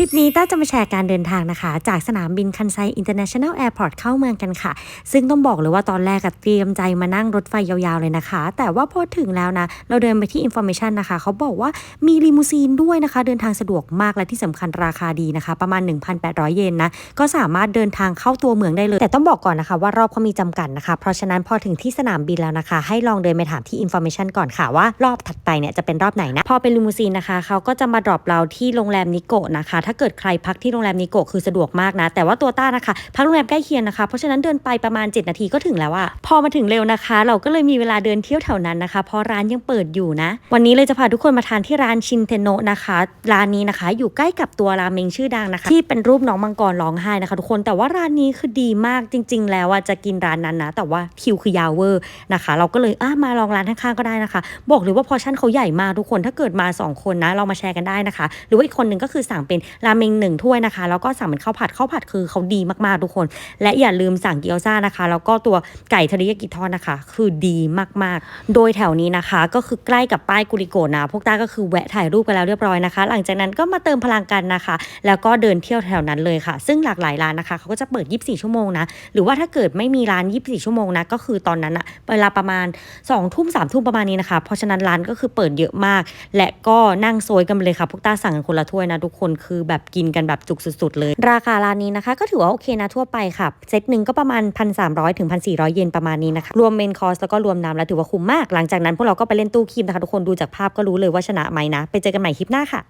คลิปนี้ต้าจะมาแชร์การเดินทางนะคะ จากสนามบินคันไซ International Airport เข้าเมืองกันค่ะ ซึ่งต้องบอกเลยว่าตอนแรกอะเตรียมใจมานั่งรถไฟยาวๆเลยนะคะ แต่ว่าพอถึงแล้วนะ เราเดินไปที่ Information นะคะ เขาบอกว่ามีลิมูซีนด้วยนะคะ เดินทางสะดวกมากและที่สำคัญราคาดีนะคะ ประมาณ 1,800 เยนนะ ก็สามารถเดินทางเข้าตัวเมืองได้เลย แต่ต้องบอกก่อนนะคะ ว่ารอบเขามีจำกัดนะคะ เพราะฉะนั้นพอถึงที่สนามบินแล้วนะคะ ให้ลองเดินไปถามที่ Information ก่อนค่ะว่ารอบถัดไปเนี่ยจะเป็นรอบไหนนะพอเป็นลิมูซีนนะคะเขาก็จะมาดรอปเราที่โรงแรมนิโกะนะคะถ้าเกิดใครพักที่โรงแรมนิโกะคือสะดวกมากนะ แต่ว่าตัวต้านะคะ พักโรงแรมใกล้เคียงนะคะ เพราะฉะนั้นเดินไปประมาณ 7 นาทีก็ถึงแล้วอะพอมาถึงเร็วนะคะ เราก็เลยมีเวลาเดินเที่ยวแถวนั้นนะคะ เพราะร้านยังเปิดอยู่นะ วันนี้เลยจะพาทุกคนมาทานที่ร้านชินเทโนะนะคะ ร้านนี้นะคะ อยู่ใกล้กับตัวราเมงชื่อดังนะคะ ที่เป็นรูปน้องมังกรร้องไห้นะคะ ทุกคน แต่ว่าร้านนี้คือดีมากจริง ๆ แล้วอะจะกินร้านนั้นนะ แต่ว่าคิวคือยาวเวอร์นะคะ เราก็เลยอะมาลองร้านข้างๆก็ได้นะคะ บอกเลยว่าพอชั่นเขาใหญ่มากทุกคน ถ้าเกิดมา 2 คนนะ เรามาแชร์กันได้นะคะ หรือว่าอีกคนหนึ่งก็คือสั่งเป็นราเมงหนึ่งถ้วยนะคะ แล้วก็สั่งเป็นข้าวผัดข้าวผัดคือเขาดีมากๆทุกคน และอย่าลืมสั่งเกี๊ยวซ่านะคะ แล้วก็ตัวไก่ทริยากิทอดนะคะ คือดีมากๆ โดยแถวนี้นะคะ ก็คือใกล้กับป้ายกุริโกะนะ พวกต้าก็คือแวะถ่ายรูปกันแล้วเรียบร้อยนะคะ หลังจากนั้นก็มาเติมพลังกันนะคะ แล้วก็เดินเที่ยวแถวนั้นเลยค่ะ ซึ่งหลากหลายร้านนะคะเขาก็จะเปิด 24 ชั่วโมงนะหรือว่าถ้าเกิดไม่มีร้าน 24 ชั่วโมงนะก็คือตอนนั้นอะเวลาประมาณ2ทุ่ม3ทุ่มประมาณนี้นะคะเพราะฉะนั้นร้านก็คือเปิดเยอะมาก และก็นั่งโซยกันเลยค่ะพวกต้าสั่งคนละถ้วยนะทุกคนคือแบบกินกันแบบจุกสุดๆเลย ราคาร้านนี้นะคะ ก็ถือว่าโอเคนะทั่วไปค่ะ เซตหนึ่งก็ประมาณ 1,300ถึง1,400 เยนประมาณนี้นะคะ รวมเมนคอร์สแล้วก็รวมน้ำแล้วถือว่าคุ้มมาก หลังจากนั้นพวกเราก็ไปเล่นตู้คีมนะคะทุกคนดูจากภาพก็รู้เลยว่าชนะไหมนะ ไปเจอกันใหม่คลิปหน้าค่ะ